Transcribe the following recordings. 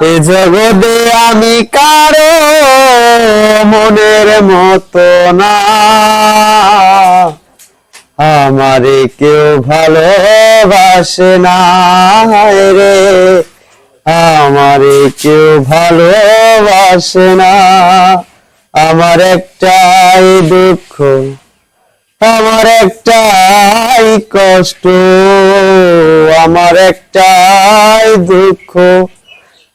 এ জগতে আমি কারও মনের মতো না। আমারে কেউ ভালোবাসে না রে। আমারে কেউ ভালোবাসে না। আমার একটাই দুঃখ, আমার একটাই কষ্ট, আমার একটাই দুঃখ।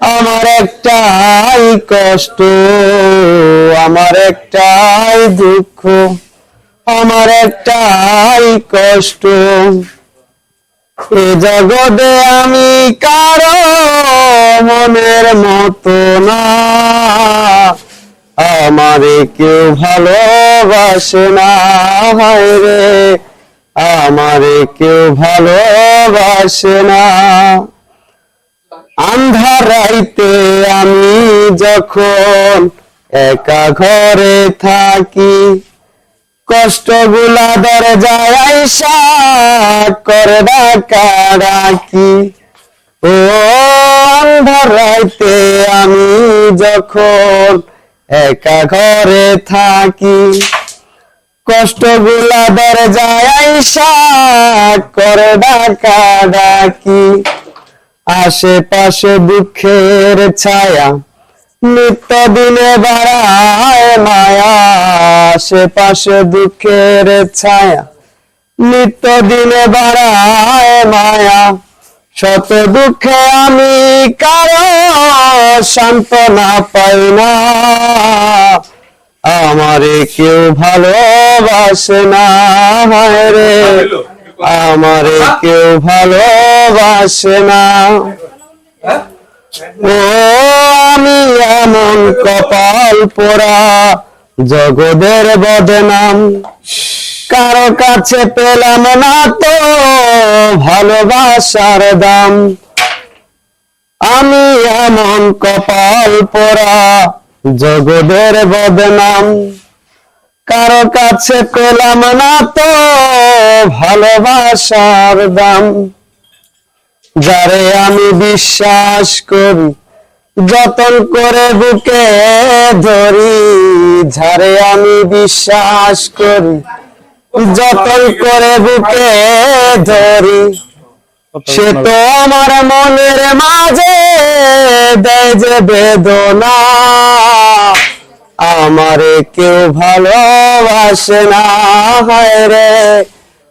আমার একটাই কষ্ট, আমার একটাই দুঃখ, আমার একটাই কষ্ট। এ জগতে আমি কারও মনের মতো না, আমারে কেউ ভালোবাসে না, হায় রে, আমারে কেউ ভালোবাসে না। রাইতে আমি যখন একা ঘরে থাকি কষ্টগুলা দরজায় করে ডাকা ও রাইতে আমি যখন একা ঘরে থাকি কষ্টগুলা দরজায় আইসা করে ডাকা ডাকি। আশেপাশে দুঃখের ছায়া নিত্য দিনে বাড়ায় মায়া। আশেপাশে দুঃখের ছায়া নিত্য দিনে বাড়ায় মায়া। শত দুঃখে আমি কারও সান্ত্বনা পাই না। আমারে কেউ ভালোবাসে না রে। আমারে কেউ ভালোবাসে না ও আমি এমন কপাল পোড়া জগদের বদনাম। কারও কাছে পেলাম না তো ভালোবাসার দাম। আমি এমন কপাল পোড়া জগদের বদনাম। কারও কাছে পেলাম না তো ভালোবাসার দাম। যারে আমি বিশ্বাস করি, যতন করে বুকে ধরি, যারে আমি বিশ্বাস করি, যতন করে বুকে ধরি, সে তো আমার মনের মাঝে দেয় যে বেদনা। আমারে কেউ ভালোবাসে না, হায় রে।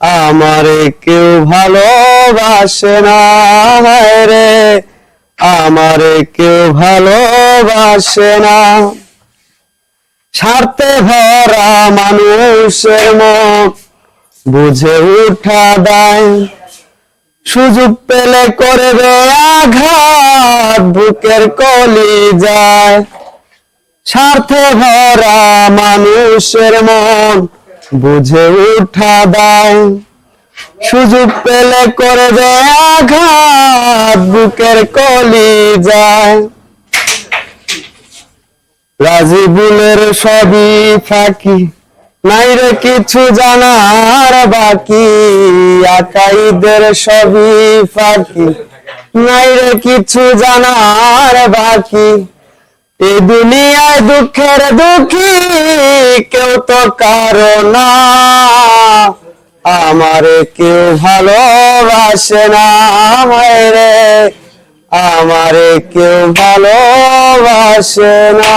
আমারে কেউ ভালোবাসে না রে। আমারে কেউ ভালোবাসে না। স্বার্থে ভরা মানুষের মন বুঝে উঠা দেয় সুযোগ পেলে করবে আঘাত, বুকের কলি যায়। স্বার্থে ভরা মানুষের মন বুঝে উঠা দেয় সুযোগ পেলে করবে আঘাত, বুকের কলি যায়। রাজিবুলের সবই ফাঁকি, নাই রে কিছু জানার বাকি, আকাইদের সবই ফাঁকি, নাই রে কিছু জানার বাকি। এই দুনিয়ায় দুঃখের দুঃখী কেউ তো কারও না। আমারে কেউ ভালোবাসে না রে। আমারে কেউ ভালোবাসে না।